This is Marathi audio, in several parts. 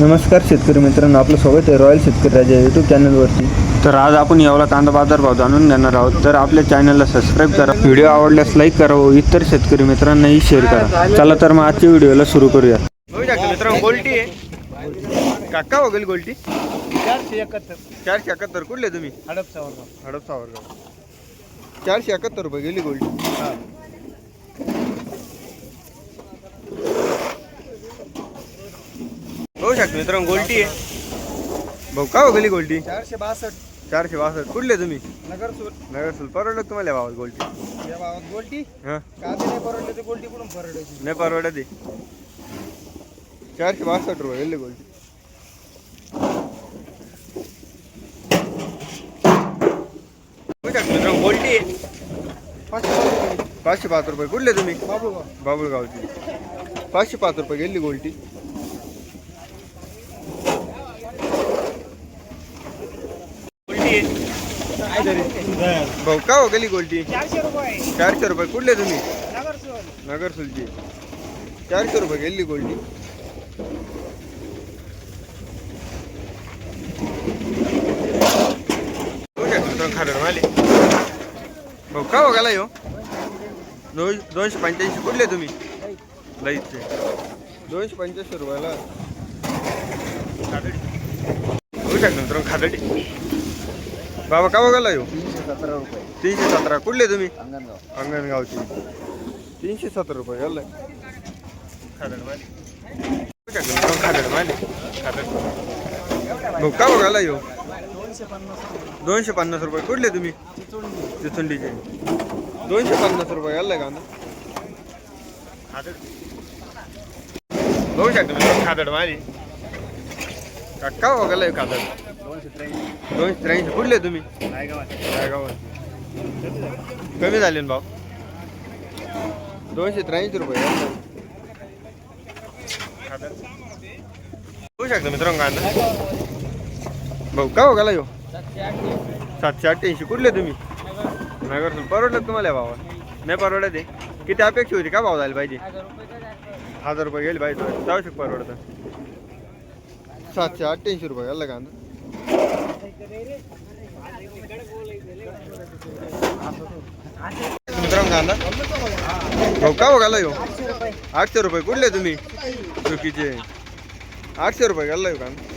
नमस्कार शेतकरी मित्रांनो आपलं स्वागत आहे रॉयल शेतकरी राजा यूट्यूब चॅनलवरती तर आज आपण यावला कांदा बाजार भाव जाणून घेणार आहोत. तर आपल्या चॅनलला सबस्क्राईब करा. व्हिडिओ आवडल्यास लाईक करा व इतर शेतकरी मित्रांनाही शेअर करा. चला तर मग आजच्या व्हिडिओला सुरू करूया. बघू शकता मित्रांनो गोल्टी आहे. काका हो गेली गोल्टी? चारशे एकाहत्तर. चारशे एकाहत्तर. कुठले तुम्ही? हडपचा वर्ग चारशे एकाहत्तर रुपये गेली गोल्टी. बघू शकता मित्रांनो गोल्टी आहे. भाऊ का हो गेली गोल्टी? चारशे बासष्ट. चारशे बासष्ट. कुठले तुम्ही? नगरसूर नगर सुल परवडलं तुम्हाला भावात गोल्टी? या भावात गोल्टी? हां. कांदे नाही परवडले ते गोल्टी कुठून परवडायची? नाही परवडत आहे. चारशे बासष्ट रुपये गेली गोल्टी. बघू शकता मित्रांनो गोल्टी आहे. पाचशे पाचशे पाच रुपये. कुठले तुम्ही? बाबूगाव बाबुळगावची. पाचशे पाच रुपये गेली गोल्टी. भाऊ का हो गेली गोल्टी? चारशे रुपये. चारशे रुपये. कुठले तुम्ही? नगर सुलची. चारशे रुपये गेली गोल्टी. खाडर माले. भाऊ का हो गेला यो दोन दोनशे पंच्याऐंशी कुठले तुम्ही? लईचे. दोनशे पंच्याऐंशी रुपयाला. खादडी. होऊ शकतो मित्रांनो खादडी. बाबा का हो गेला यो? सतरा रुपये. तीनशे सतरा. कुठले तुम्ही? अंगणगाव. अंगणगावची. तीनशे सत्तर रुपये गेलं खादड माले खादड का बघायला येऊ दोनशे पन्नास दोनशे पन्नास रुपये. कुठले तुम्ही? चिचोंडी चिचुंडीचे. दोनशे पन्नास रुपये गेलं कांदा. खादड बघू शकतो खादड माली का बघायला येऊ खादड दोनशे त्र्याऐंशी. कुठले तुम्ही? कमी झाले ना भाऊ दोनशे त्र्याऐंशी रुपये. होऊ शकतो मित्रांनो कांदा. भाऊ का हो गेला येऊ सातशे अठ्ठ्याऐंशी. कुठले तुम्ही? नगर परवडलं तुम्हाला भावा नाही परवडत आहे. किती अपेक्षा होती? का भाव झाली पाहिजे? हजार रुपये गेले पाहिजे. जाऊ शक परवडतं. सातशे अठ्ठ्याऐंशी रुपये गेला कांदा. मित्रांनो कांदा भाऊ का बघायला येऊ? आठशे रुपये. कुठले तुम्ही? चुकीचे. आठशे रुपये घालला येऊ कांदा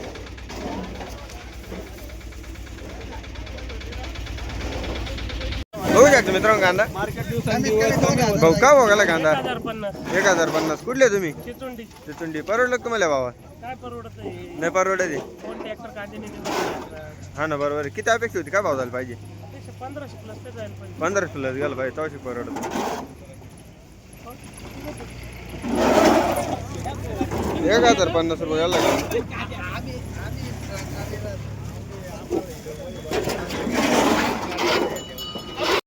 बघू शकतो मित्रांनो कांदा? भाऊ का बघायला कांदा? हजार पन्नास एक हजार पन्नास. कुठले तुम्ही? चिचोंडी परवडलं का तुम्हाला भावा? नाही. परवडत कांदे हा ना बरोबर. किती अपेक्षा होती? काय भाव झाला पाहिजे? पंधराशे प्लस गेला पाहिजे चौशे परवडत एक हजार पन्नास रुपये गेला का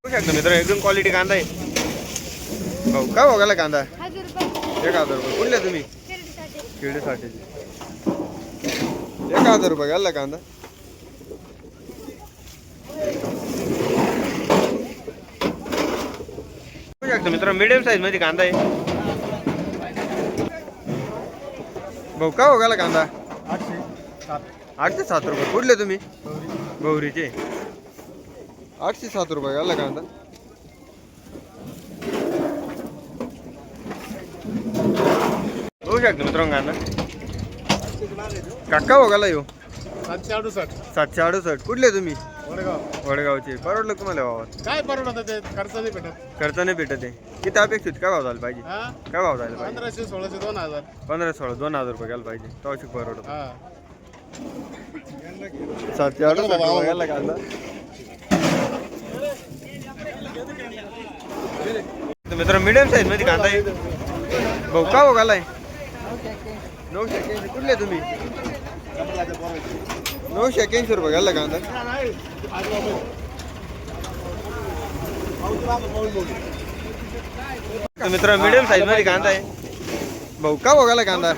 बघू शकतो मित्र. एकदम क्वालिटी कांदा आहे. भाऊ का बघायला कांदा? एक हजार रुपये. कुठले तुम्ही? शिर्डीसाठीचे एक हजार रुपये घालला कांदा? बघू शकतो मित्र मिडियम साईजमध्ये कांदा आहे. भाऊ का हो गेला कांदा? आठशे सात. आठशे सात रुपये. कुठले तुम्ही? गौरीचे. आठशे सात रुपये घालला कांदा बघू शकतो मित्रांनो. कांदा काका हो गेला येऊ सातशे अडुसष्ट. सातशे अडुसष्ट. कुठले तुम्ही? वडगाव. वडगावचे. परवडलं का तुम्हाला भावात? काय परवडत ते? खर्च नाही भेटत. खर्च नाही भेटत आहे. किती अपेक्षित? काय भाव झाला पाहिजे? हा? काय भाव झाला पाहिजे? पंधराशे सोळाशे दोन हजार. पंधरा सोळा दोन हजार रुपये घ्यायला पाहिजे. तवशिक परवडत हा. सातशे अडुसष्ट रुपये गेला कांदा मित्र मिडियम साईजमध्ये कांदा आहे. भाऊ का हो घालाय? नऊशे एक्याऐंशी कुठले तुम्ही? नऊशे एक्याऐंशी रुपये घालला कांदा. तर मित्र मिडियम साईजमध्ये कांदा आहे. भाऊ का बघायला कांदा?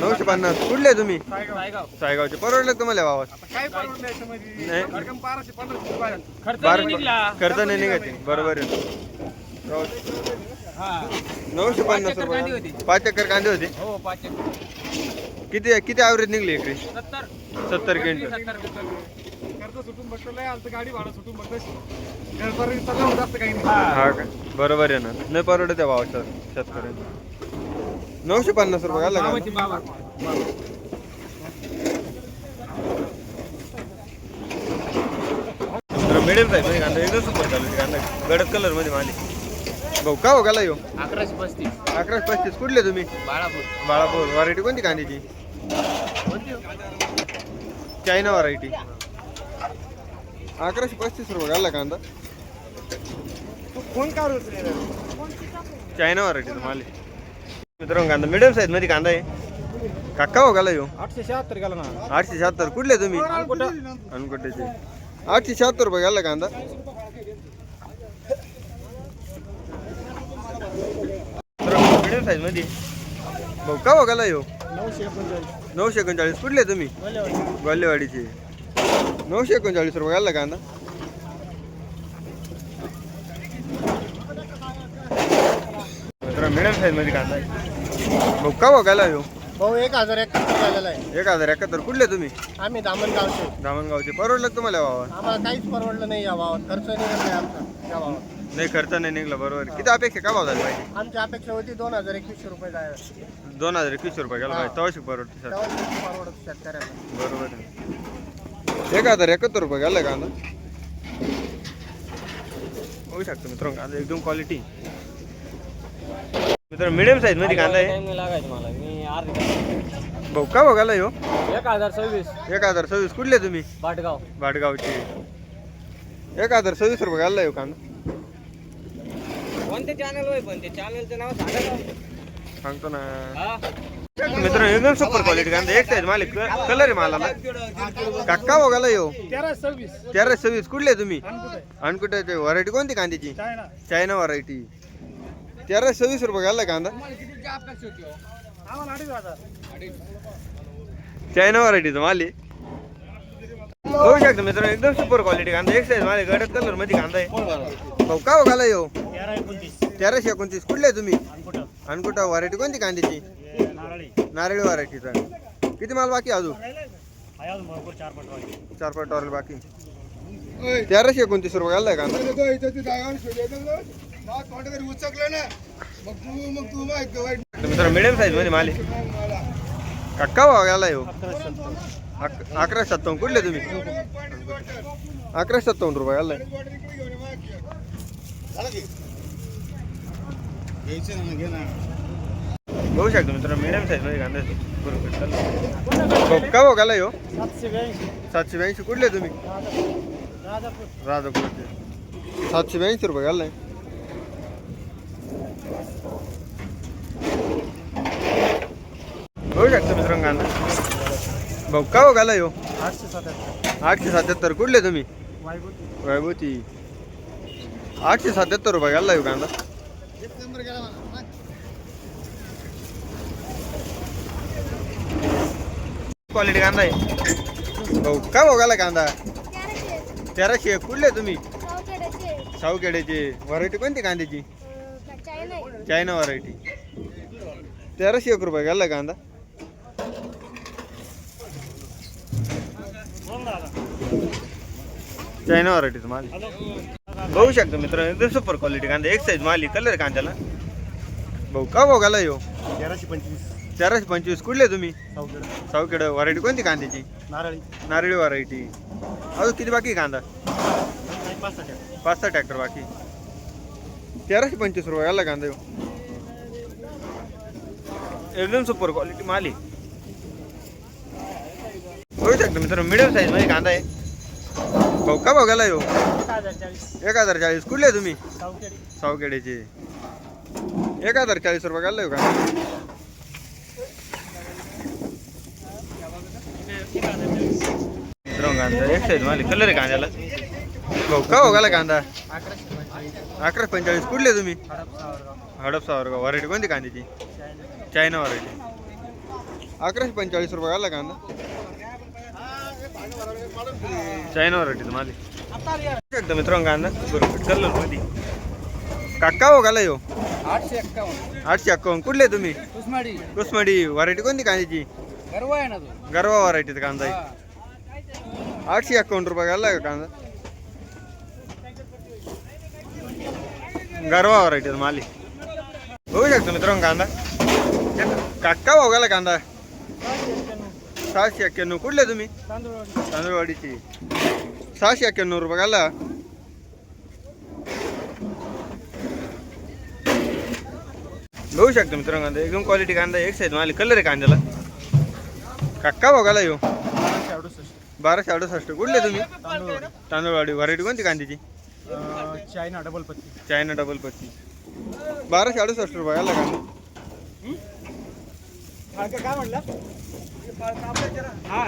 नऊशे पन्नास. कुठले तुम्ही? सायगावचे. परवडले तुम्हाला भावात? नाही. खर्च नाही निघला. खर्च नाही निघते बरोबर आहे. नऊशे पन्नास रुपये. पाच एकर कांदे होते? हो पाच एकर. किती किती ॲव्हरेज निघली इकडे सत्तर. सत्तर क्विंटल. हा का? बरोबर आहे ना. नाही परवडत त्या भावाच्या शेतकऱ्यांना. नऊशे पन्नास रुपये का? साईजमध्ये कांदा एकदम सुपर चालू आहे. कांदा गडद कलरमध्ये माली भाऊ का हो घाला येऊ अकराशे पस्तीस. अकरा पस्तीस. कुठले तुम्ही? बाळापूर. बाळापूर. व्हरायटी कोणती कांद्याची? चायना व्हरायटी अकराशे पस्तीस रुपये घाला कांदा. फोन का चायना व्हरायटी आहे. मित्रांनो कांदा मिडियम साईजमध्ये कांदा आहे. काका हो घाला येऊ आठशे शहात्तर गेला ना. आठशे शहात्तर. कुठले तुम्ही? अनकोट्याचे आठशे शहात्तर रुपये घाला कांदा. मिडियम साईजमध्ये? भाऊ का घाला येऊ नऊशे एकोणचाळीस. नऊशे एकोणचाळीस. कुठले तुम्ही? गोल्लेवाडीचे. नऊशे एकोणचाळीस रुपये घाला कांदा मिडियम साईजमध्ये कांदा आहे भाऊ का घाला येऊ भाऊ एक हजार एकाहत्तर झालेला आहे. एक हजार एकाहत्तर. कुठले तुम्ही? आम्ही दामणगावचे दामणगावचे परवडलं का तुम्हाला भावा आम्हाला काहीच परवडलं नाही या भावात. खर्च नाही आमचा या भावात. नाही खर्च नाही निघला बरोबर. किती अपेक्षा का भाव झाली पाहिजे आमची अपेक्षा होती दोन हजार एकवीसशे रुपये जायला. दोन हजार एकवीसशे रुपये गेला हा. पाहिजे तवाशी परवडते सर. तेव्हा किती परवडत शेतकऱ्याला? बरोबर आहे. एक हजार एकाहत्तर रुपये गेला कांदा होऊ शकतो मित्रांनो कांदा एकदम क्वालिटी मित्र मिडियम साईजमध्ये कांदा आहे. लागायचं मला. मी अर्धी भाऊ का बघायला हो एक हजार सव्वीस. एक हजार सव्वीस. कुठले तुम्ही? पाटगाव भाटगावचे. एक हजार सव्वीस रुपये घालला येऊ कांदा. कोणते चॅनल होय? पण ते चॅनलचं नाव सांगा. सांगतो ना? मित्रांनो एकदम सुपर क्वालिटी कांदा एक साईज मालिक कलर आहे मालाला काका बघायला येऊ. तेरा सव्वीस. तेरा सव्वीस कुठले तुम्ही? कुठे अनकुटाचे. व्हरायटी कोणती कांद्याची? चायना. चायना व्हरायटी तेरा सव्वीस रुपये घालला कांदा. चायना व्हरायटीचं माल होऊ शकतं मित्रांनो एकदम सुपर क्वालिटी कांदा. एक साईज माल गडद कलरमध्ये कांदा आहे. भाऊ का हो बघायला येऊ हो? तेराशे एकोणतीस. कुठले तुम्ही? अनकुटा व्हरायटी कोणती कांद्याची? नारळी नारळी व्हरायटीचा किती माल बाकी अजून? चार पट पाच टॉरल बाकी. तेराशे एकोणतीस रुपये घाललाय कांदा. तर मित्रांनो मिडियम साईजमध्ये माल आहे. काका हो, भाव येऊ अकरा सत्तावन्न कुठले तुम्ही? अकरा सत्तावन्न रुपये घाललाय बघू शकतो मित्रांनो मिडियम साईजमध्ये कांदा. बरोबर का भाव घाला येऊ सातशे ब्याऐंशी. कुठले तुम्ही? राजापूर राजापूरचे सातशे ब्याऐंशी रुपये घाललाय बघू शकतो मित्रांनो कांदा. भाऊ का हो घाला येऊ आठशे सत्याहत्तर. आठशे सत्याहत्तर. कुठले तुम्ही? वैभवती आठशे सत्याहत्तर रुपये घालला येऊ कांदा. नंबर गेला क्वालिटी कांदा आहे. भाऊ का भाऊ घाला कांदा? तेराशे. कुठले तुम्ही? सावखेड्याचे. व्हरायटी कोणती कांद्याची? चायना व्हरायटी तेराशे एक रुपये घालला कांदा. चायना व्हरायटीचं माल. बघू शकतो मित्र एकदम सुपर क्वालिटी कांदा. एक साईज माल कलर कांद्याला. भाऊ का भाऊ घाला येऊ? तेराशे पंचवीस. तेराशे पंचवीस. कुठले तुम्ही? सावखेड. व्हरायटी कोणती कांद्याची? नारळी. नारळी व्हरायटी अजून किती बाकी कांदा? पाच सहा ट्रॅक्टर बाकी. तेराशे पंचवीस रुपये. आला कांदा ह्यो. एकदम सुपर क्वालिटी माल आहे. होऊ शकतो मित्रांनो मिडियम साईजमध्ये कांदा आहे. भाऊ का भाऊ गेला येऊ एक हजार चाळीस. कुठले तुम्ही? सावखेड्याचे एक हजार चाळीस रुपये घालला येऊ कांदा मित्रांनो कांदा एक साईज माल कलर आहे कांद्याला भाऊ का भाऊ कांदा अकराशे पंचेचाळीस. कुठले तुम्ही? हडप सावरगाव. हडप सावरगाव व्हरायटी कोणती कांद्याची? चायना व्हरायटी अकराशे पंचेचाळीस रुपये घाला कांदा चायना व्हरायटीचं माले एकदम मित्रांनो कांदा बरोबर कलरमध्ये काका हो गाला आठशे एक्कावन्न आठशे कुठले तुम्ही? कुसमाडी। कुसमडी व्हरायटी कोणती कांद्याची? गरवा आहे ना तो गरवा व्हरायटीचा कांदा आहे. आठशे अकाउंट रुपये गाला का कांदा? गरवा व्हरायटीचा माल होऊ बघू शकतो मित्रांनो कांदा? काका भाऊ गाला कांदा सहाशे एक्क्याण्णव कुठले तुम्ही? तांदूळवाडीची. सहाशे एक्क्याण्णव रुपये घाला बघू शकतो मित्रांनो कांदा एकदम क्वालिटी कांदा एक साईज मला कलर आहे कांद्याला. काका बघायला येऊ बाराशे अडुसष्ट. कुठले तुम्ही? तांदूळवाडी. व्हरायटी कोणती कांद्याची? चायना डबल पत्ती. चायना डबल पत्ती बाराशे अडुसष्ट रुपये आला कांदा. काय म्हणला? हा.